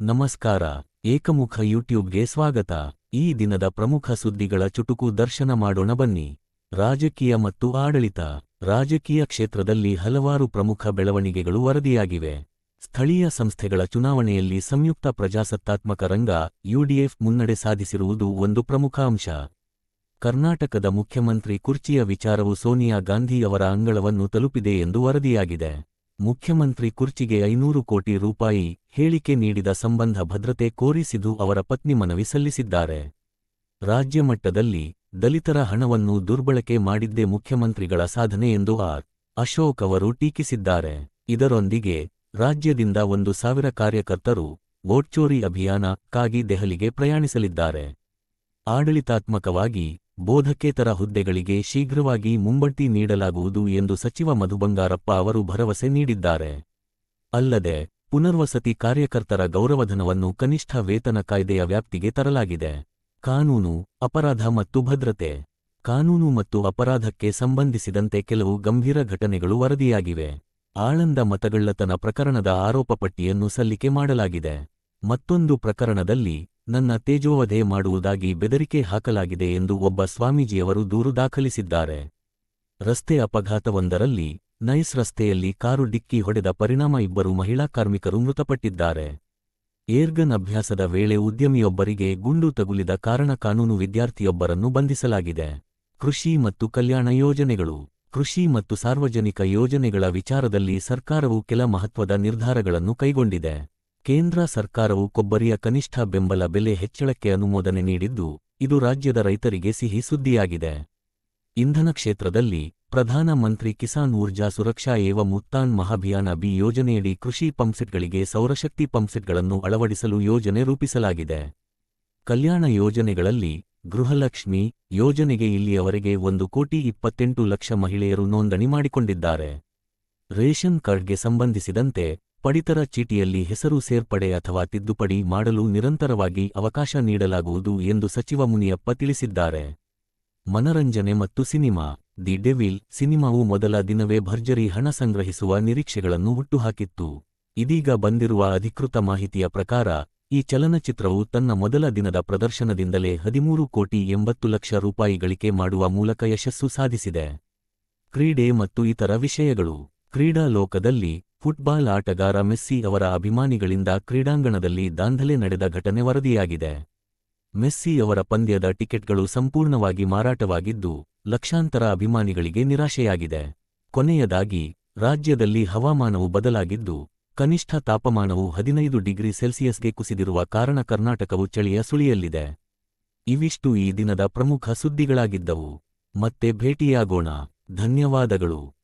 ನಮಸ್ಕಾರ, ಏಕಮುಖ ಯೂಟ್ಯೂಬ್ಗೆ ಸ್ವಾಗತ. ಈ ದಿನದ ಪ್ರಮುಖ ಸುದ್ದಿಗಳ ಚುಟುಕು ದರ್ಶನ ಮಾಡೋಣ ಬನ್ನಿ. ರಾಜಕೀಯ ಮತ್ತು ಆಡಳಿತ. ರಾಜಕೀಯ ಕ್ಷೇತ್ರದಲ್ಲಿ ಹಲವಾರು ಪ್ರಮುಖ ಬೆಳವಣಿಗೆಗಳು ವರದಿಯಾಗಿವೆ. ಸ್ಥಳೀಯ ಸಂಸ್ಥೆಗಳ ಚುನಾವಣೆಯಲ್ಲಿ ಸಂಯುಕ್ತ ಪ್ರಜಾಸತ್ತಾತ್ಮಕ ರಂಗ, ಯುಡಿಎಫ್ ಮುನ್ನಡೆ ಸಾಧಿಸಿರುವುದು ಒಂದು ಪ್ರಮುಖ ಅಂಶ. ಕರ್ನಾಟಕದ ಮುಖ್ಯಮಂತ್ರಿ ಕುರ್ಚಿಯ ವಿಚಾರವು ಸೋನಿಯಾ ಗಾಂಧಿ ಅವರ ಅಂಗಳವನ್ನು ತಲುಪಿದೆ ಎಂದು ವರದಿಯಾಗಿದೆ. ಮುಖ್ಯಮಂತ್ರಿ ಕುರ್ಚಿಗೆ ಐನೂರು ಕೋಟಿ ರೂಪಾಯಿ ಹೇಳಿಕೆ ನೀಡಿದ ಸಂಬಂಧ ಭದ್ರತೆ ಕೋರಿಸಿದು ಅವರ ಪತ್ನಿ ಮನವಿ ಸಲ್ಲಿಸಿದ್ದಾರೆ. ರಾಜ್ಯ ಮಟ್ಟದಲ್ಲಿ ದಲಿತರ ಹಣವನ್ನು ದುರ್ಬಳಕೆ ಮಾಡಿದ್ದೇ ಮುಖ್ಯಮಂತ್ರಿಗಳ ಸಾಧನೆ ಎಂದು ಆರ್. ಅಶೋಕ್ ಅವರು ಟೀಕಿಸಿದ್ದಾರೆ. ಇದರೊಂದಿಗೆ ರಾಜ್ಯದಿಂದ ಒಂದು ಸಾವಿರ ಕಾರ್ಯಕರ್ತರು ವೋಟ್ಚೋರಿ ಅಭಿಯಾನಕ್ಕಾಗಿ ದೆಹಲಿಗೆ ಪ್ರಯಾಣಿಸಲಿದ್ದಾರೆ. ಆಡಳಿತಾತ್ಮಕವಾಗಿ ಬೋಧಕೇತರ ಹುದ್ದೆಗಳಿಗೆ ಶೀಘ್ರವಾಗಿ ಮುಂಬಡ್ತಿ ನೀಡಲಾಗುವುದು ಎಂದು ಸಚಿವ ಮಧು ಬಂಗಾರಪ್ಪ ಅವರು ಭರವಸೆ ನೀಡಿದ್ದಾರೆ. ಅಲ್ಲದೆ, ಪುನರ್ವಸತಿ ಕಾರ್ಯಕರ್ತರ ಗೌರವಧನವನ್ನು ಕನಿಷ್ಠ ವೇತನ ಕಾಯ್ದೆಯ ವ್ಯಾಪ್ತಿಗೆ ತರಲಾಗಿದೆ. ಕಾನೂನು, ಅಪರಾಧ ಮತ್ತು ಭದ್ರತೆ. ಕಾನೂನು ಮತ್ತು ಅಪರಾಧಕ್ಕೆ ಸಂಬಂಧಿಸಿದಂತೆ ಕೆಲವು ಗಂಭೀರ ಘಟನೆಗಳು ವರದಿಯಾಗಿವೆ. ಆಳಂದ ಮತಗಳ್ಳತನ ಪ್ರಕರಣದ ಆರೋಪ ಪಟ್ಟಿಯನ್ನು ಸಲ್ಲಿಕೆ ಮಾಡಲಾಗಿದೆ. ಮತ್ತೊಂದು ಪ್ರಕರಣದಲ್ಲಿ ನನ್ನ ತೇಜೋವಧೆ ಮಾಡುವುದಾಗಿ ಬೆದರಿಕೆ ಹಾಕಲಾಗಿದೆ ಎಂದು ಒಬ್ಬ ಸ್ವಾಮೀಜಿಯವರು ದೂರು ದಾಖಲಿಸಿದ್ದಾರೆ. ರಸ್ತೆ ಅಪಘಾತವೊಂದರಲ್ಲಿ ನೈಸ್ ರಸ್ತೆಯಲ್ಲಿ ಕಾರು ಡಿಕ್ಕಿ ಹೊಡೆದ ಪರಿಣಾಮ ಇಬ್ಬರು ಮಹಿಳಾ ಕಾರ್ಮಿಕರು ಮೃತಪಟ್ಟಿದ್ದಾರೆ. ಏರ್ಗನ್ ಅಭ್ಯಾಸದ ವೇಳೆ ಉದ್ಯಮಿಯೊಬ್ಬರಿಗೆ ಗುಂಡು ತಗುಲಿದ ಕಾರಣ ಕಾನೂನು ವಿದ್ಯಾರ್ಥಿಯೊಬ್ಬರನ್ನು ಬಂಧಿಸಲಾಗಿದೆ. ಕೃಷಿ ಮತ್ತು ಕಲ್ಯಾಣ ಯೋಜನೆಗಳು, ಕೃಷಿ ಮತ್ತು ಸಾರ್ವಜನಿಕ ಯೋಜನೆಗಳ ವಿಚಾರದಲ್ಲಿ ಸರ್ಕಾರವು ಕೆಲ ಮಹತ್ವದ ನಿರ್ಧಾರಗಳನ್ನು ಕೈಗೊಂಡಿದೆ. ಕೇಂದ್ರ ಸರ್ಕಾರವು ಕೊಬ್ಬರಿಯ ಕನಿಷ್ಠ ಬೆಂಬಲ ಬೆಲೆ ಹೆಚ್ಚಳಕ್ಕೆ ಅನುಮೋದನೆ ನೀಡಿದ್ದು, ಇದು ರಾಜ್ಯದ ರೈತರಿಗೆ ಸಿಹಿ ಸುದ್ದಿಯಾಗಿದೆ. ಇಂಧನ ಕ್ಷೇತ್ರದಲ್ಲಿ ಪ್ರಧಾನ ಮಂತ್ರಿ ಕಿಸಾನ್ ಊರ್ಜಾ ಸುರಕ್ಷಾ ಏವ ಮುತ್ತಾನ್ ಮಹಾಭಿಯಾನ ಬಿ ಯೋಜನೆಯಡಿ ಕೃಷಿ ಪಂಪ್ಸೆಟ್ಗಳಿಗೆ ಸೌರಶಕ್ತಿ ಪಂಪ್ಸೆಟ್ಗಳನ್ನು ಅಳವಡಿಸಲು ಯೋಜನೆ ರೂಪಿಸಲಾಗಿದೆ. ಕಲ್ಯಾಣ ಯೋಜನೆಗಳಲ್ಲಿ ಗೃಹಲಕ್ಷ್ಮಿ ಯೋಜನೆಗೆ ಇಲ್ಲಿಯವರೆಗೆ ಒಂದು ಕೋಟಿ ಇಪ್ಪತ್ತೆಂಟು ಲಕ್ಷ ಮಹಿಳೆಯರು ನೋಂದಣಿ ಮಾಡಿಕೊಂಡಿದ್ದಾರೆ. ರೇಷನ್ ಕಾರ್ಡ್ಗೆ ಸಂಬಂಧಿಸಿದಂತೆ ಪಡಿತರ ಚೀಟಿಯಲ್ಲಿ ಹೆಸರು ಸೇರ್ಪಡೆ ಅಥವಾ ತಿದ್ದುಪಡಿ ಮಾಡಲು ನಿರಂತರವಾಗಿ ಅವಕಾಶ ನೀಡಲಾಗುವುದು ಎಂದು ಸಚಿವ ಮುನಿಯಪ್ಪ ತಿಳಿಸಿದ್ದಾರೆ. ಮನರಂಜನೆ ಮತ್ತು ಸಿನಿಮಾ, ದಿ ಡೆವಿಲ್, ಸಿನಿಮಾವು ಮೊದಲ ದಿನವೇ ಭರ್ಜರಿ ಹಣ ಸಂಗ್ರಹಿಸುವ ನಿರೀಕ್ಷೆಗಳನ್ನು ಹುಟ್ಟುಹಾಕಿತ್ತು. ಇದೀಗ ಬಂದಿರುವ ಅಧಿಕೃತ ಮಾಹಿತಿಯ ಪ್ರಕಾರ, ಈ ಚಲನಚಿತ್ರವು ತನ್ನ ಮೊದಲ ದಿನದ ಪ್ರದರ್ಶನದಿಂದಲೇ ಹದಿಮೂರು ಕೋಟಿ ಎಂಬತ್ತು ಲಕ್ಷ ರೂಪಾಯಿ ಗಳಿಕೆ ಮಾಡುವ ಮೂಲಕ ಯಶಸ್ಸು ಸಾಧಿಸಿದೆ. ಕ್ರೀಡೆ ಮತ್ತು ಇತರ ವಿಷಯಗಳು, ಕ್ರೀಡಾ ಲೋಕದಲ್ಲಿ ಫುಟ್ಬಾಲ್ ಆಟಗಾರ ಮೆಸ್ಸಿ ಅವರ ಅಭಿಮಾನಿಗಳಿಂದ ಕ್ರೀಡಾಂಗಣದಲ್ಲಿ ದಾಂಧಲೆ ನಡೆದ ಘಟನೆ ವರದಿಯಾಗಿದೆ. ಮೆಸ್ಸಿ ಅವರ ಪಂದ್ಯದ ಟಿಕೆಟ್ಗಳು ಸಂಪೂರ್ಣವಾಗಿ ಮಾರಾಟವಾಗಿದ್ದು, ಲಕ್ಷಾಂತರ ಅಭಿಮಾನಿಗಳಿಗೆ ನಿರಾಶೆಯಾಗಿದೆ. ಕೊನೆಯದಾಗಿ, ರಾಜ್ಯದಲ್ಲಿ ಹವಾಮಾನವು ಬದಲಾಗಿದ್ದು, ಕನಿಷ್ಠ ತಾಪಮಾನವು ಹದಿನೈದು ಡಿಗ್ರಿ ಸೆಲ್ಸಿಯಸ್ಗೆ ಕುಸಿದಿರುವ ಕಾರಣ ಕರ್ನಾಟಕವು ಚಳಿಯ ಸುಳಿಯಲ್ಲಿದೆ. ಇವಿಷ್ಟು ಈ ದಿನದ ಪ್ರಮುಖ ಸುದ್ದಿಗಳಾಗಿದ್ದವು. ಮತ್ತೆ ಭೇಟಿಯಾಗೋಣ. ಧನ್ಯವಾದಗಳು.